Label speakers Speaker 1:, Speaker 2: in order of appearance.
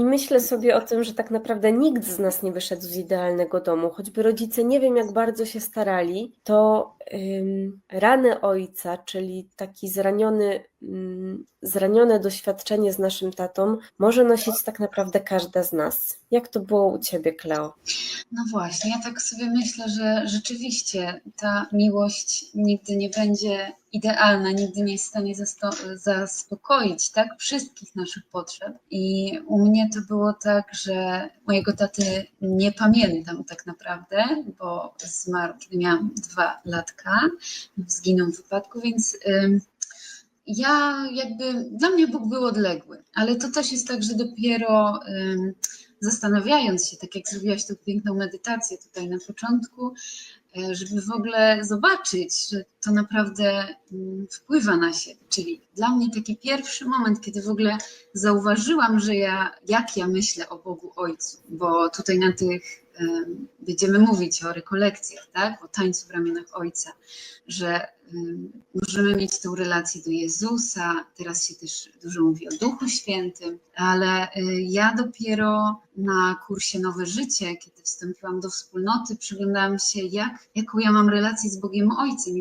Speaker 1: I myślę sobie o tym, że tak naprawdę nikt z nas nie wyszedł z idealnego domu, choćby rodzice nie wiem jak bardzo się starali, to rany ojca, czyli taki zraniony, ym, zranione doświadczenie z naszym tatą, może nosić tak naprawdę każda z nas. Jak to było u ciebie, Kleo?
Speaker 2: No właśnie, ja tak sobie myślę, że rzeczywiście ta miłość nigdy nie będzie idealna, nigdy nie jest w stanie zaspokoić tak wszystkich naszych potrzeb. I u mnie to było tak, że mojego taty nie pamiętam tak naprawdę, bo zmarł, kiedy miałam dwa latka, zginął w wypadku, więc ja jakby, dla mnie Bóg był odległy, ale to też jest tak, że dopiero zastanawiając się, tak jak zrobiłaś tą piękną medytację tutaj na początku, żeby w ogóle zobaczyć, że to naprawdę mm, wpływa na siebie. Czyli dla mnie taki pierwszy moment, kiedy w ogóle zauważyłam, że ja, jak ja myślę o Bogu Ojcu, bo tutaj na tych em, będziemy mówić o rekolekcjach, tak? o tańcu w ramionach Ojca, że em, możemy mieć tą relację do Jezusa, teraz się też dużo mówi o Duchu Świętym, ale y, ja dopiero na kursie Nowe Życie, kiedy wstąpiłam do wspólnoty, przyglądałam się, jak, jaką ja mam relację z Bogiem Ojcem.